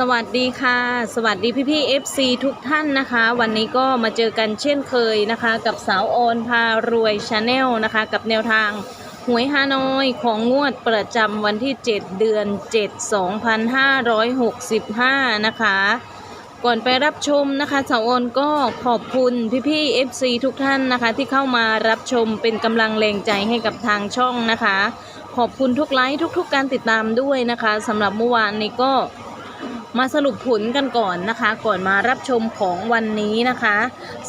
สวัสดีค่ะ สวัสดีพี่พี่ FC ทุกท่านนะคะ วันนี้ก็มาเจอกันเช่นเคยนะคะ กับสาวออนพารวยชาแนลนะคะ กับแนวทางหวยฮานอยของงวดประจำวันที่ 7 เดือน 7 2565 นะคะ ก่อนไปรับชมนะคะสาวออนก็ขอบคุณพี่พี่ FC ทุกท่านนะคะ ที่เข้ามารับชมเป็นกำลังแรงใจให้กับทางช่องนะคะ ขอบคุณทุกไลค์ทุกๆการติดตามด้วยนะคะสำหรับเมื่อวานนี้ก็ มาสรุปผลกันก่อนนะคะ ก่อนมารับชมของวันนี้นะคะ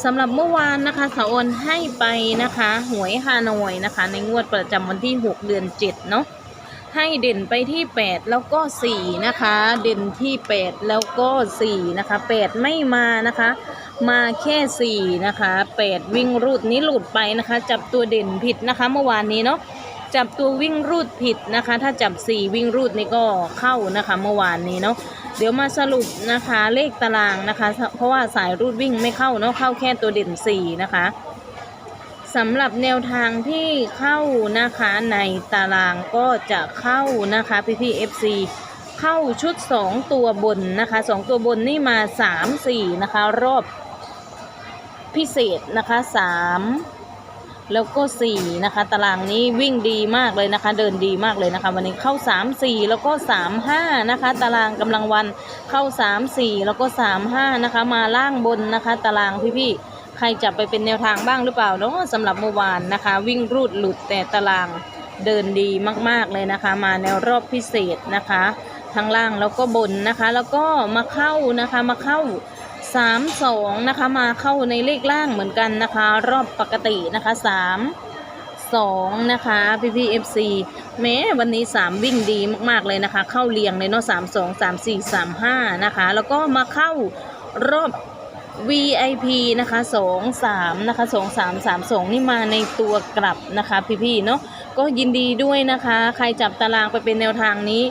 สำหรับเมื่อวานนะคะสาวออนให้ไปนะคะ หวยฮานอยนะคะ ในงวดประจำวันที่ 6 เดือน 7 เนาะให้เด่นไปที่ 8 แล้วก็ 4 นะคะ เด่นที่ 8 แล้วก็ 4 นะคะ 8 ไม่มานะคะ มาแค่ 4 นะคะ 8 วิ่งรูดนี้หลุดไปนะคะ จับตัวเด่นผิดนะคะ เมื่อวานนี้เนาะจับตัววิ่งรูดผิดนะคะ ถ้าจับ 4 วิ่งรูดนี่ก็เข้านะคะ เมื่อวานนี้เนาะ เดี๋ยวมาสรุปนะคะเลขตารางนะคะ เพราะว่าสายรูดวิ่งไม่เข้าเนาะเข้าแค่ตัวเด่น4นะคะสำหรับแนวทางที่เข้านะคะในตารางก็จะเข้านะคะพี่พี่ๆ FC เข้าชุด 2 ตัวบนนะคะ 2 ตัวบนนี่มา 3 4 นะคะ รอบพิเศษนะคะ 3 แล้วก็ 4 นะคะ ตารางนี้วิ่งดีมากเลยนะคะ เดินดีมากเลยนะคะ วันนี้เข้า 3 4 แล้วก็ 3 5 นะคะ ตารางกำลังวันเข้า 3 4 แล้วก็ 3 5 นะคะ มาล่างบนนะคะ ตารางพี่ๆใครจะไปเป็นแนวทางบ้างหรือเปล่าเนาะสำหรับเมื่อวานนะคะ วิ่งรูดหลุดแต่ตารางเดินดีมากๆเลยนะคะ มาแนวรอบพิเศษนะคะทั้งล่างแล้วก็บนนะคะ แล้วก็มาเข้านะคะมาเข้า สามสองนะคะมาเข้าในเลขล่างเหมือนกันนะคะ รอบปกตินะคะสามสองนะคะพี่พี่เอฟซีแม้วันนี้สามวิ่งดีมากๆเลยนะคะ เข้าเรียงเลยเนาะสามสองสามสี่สามห้านะคะ แล้วก็มาเข้ารอบ VIP นะคะสองสามนะคะสองสามสามสองนี่มาในตัวกลับนะคะ พี่ๆเนาะก็ยินดีด้วยนะคะ ใครจับตารางไปเป็นแนวทางนี้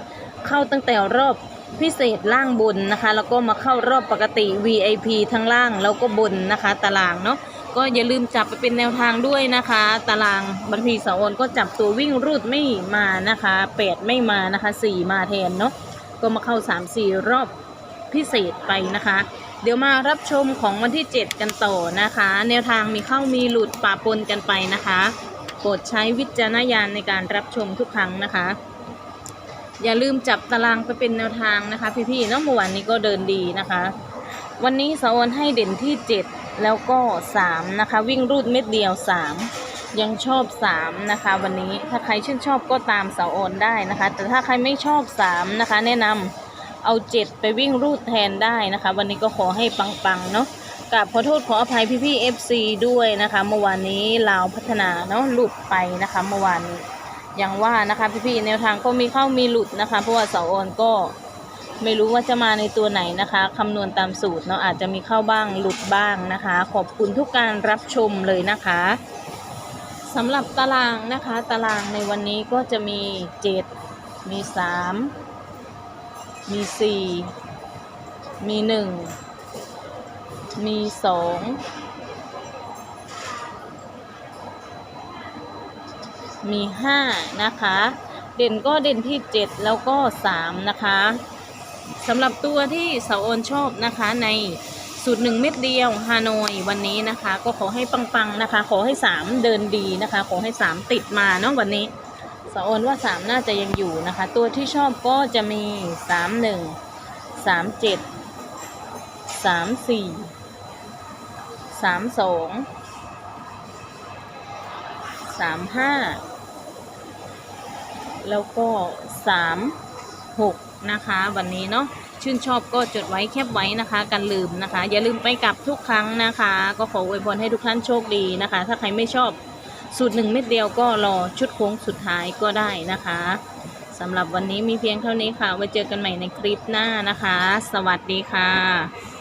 เข้าตั้งแต่รอบ พิเศษล่างบนนะคะ แล้วก็มาเข้ารอบปกติ VIP ทั้งล่างแล้วก็บนนะคะ ตารางเนาะก็อย่าลืมจับไปเป็นแนวทางด้วยนะคะ ตารางบางทีสาวอนก็จับตัววิ่งรูดไม่มานะคะ8ไม่มานะคะ4มาแทนเนาะก็มาเข้า3 4รอบพิเศษไปนะคะ เดี๋ยวมารับชมของวันที่ 7 กันต่อนะคะ แนวทางมีเข้ามีหลุดปะปนกันไปนะคะโปรดใช้วิจารณญาณในการรับชมทุกครั้งนะคะ อย่าลืมจับตารางไปเป็นแนวทางนะคะ พี่ๆเนาะเมื่อวานนี้ก็เดินดีนะคะ วันนี้สาวอนให้เด่นที่ 7 แล้วก็ 3 นะคะ วิ่งรูดเม็ดเดียว 3 ยังชอบ 3 นะคะ วันนี้ถ้าใครชื่นชอบก็ตามสาออนได้นะคะ แต่ถ้าใครไม่ชอบ 3 นะคะ แนะนำเอา 7 ไปวิ่งรูดแทนได้นะคะ วันนี้ก็ขอให้ปังๆเนาะกราบขอโทษขออภัยพี่ๆ FC ด้วยนะคะ เมื่อวานนี้ลาวพัฒนาเนาะหลุดไปนะคะเมื่อวานนี้ อย่างว่านะคะพี่ๆแนวทางก็มีเข้ามีหลุดนะคะ เพราะว่าเสาออนก็ไม่รู้ว่าจะมาในตัวไหนนะคะคำนวณตามสูตรเนาะอาจจะมีเข้าบ้างหลุดบ้างนะคะ ขอบคุณทุกการรับชมเลยนะคะสำหรับตารางนะคะ ตารางในวันนี้ก็จะมี7มี3มี4มี1มี2 มี 5 นะคะ เด่นก็เด่นที่ 7 แล้วก็ 3 นะคะสำหรับตัวที่สาวออนชอบนะคะในสูตรหนึ่งเม็ดเดียวฮานอยวันนี้นะคะ ก็ขอให้ปังๆนะคะ ขอให้ 3 เดินดีนะคะ ขอให้ 3 ติดมาเนาะวันนี้สาวออนว่า 3 น่าจะยังอยู่นะคะ ตัวที่ชอบก็จะมี 3 1 3 7 3 4 3 2 3 5 แล้วก็สามหกนะคะ วันนี้เนาะชื่นชอบก็จดไว้แคบไว้นะคะกันลืมนะคะ อย่าลืมไปกลับทุกครั้งนะคะ ก็ขออวยพรให้ทุกท่านโชคดีนะคะ ถ้าใครไม่ชอบสูตรหนึ่งเม็ดเดียวก็รอชุดโค้งสุดท้ายก็ได้นะคะสำหรับวันนี้มีเพียงเท่านี้ค่ะไว้เจอกันใหม่ในคลิปหน้านะคะ สวัสดีค่ะ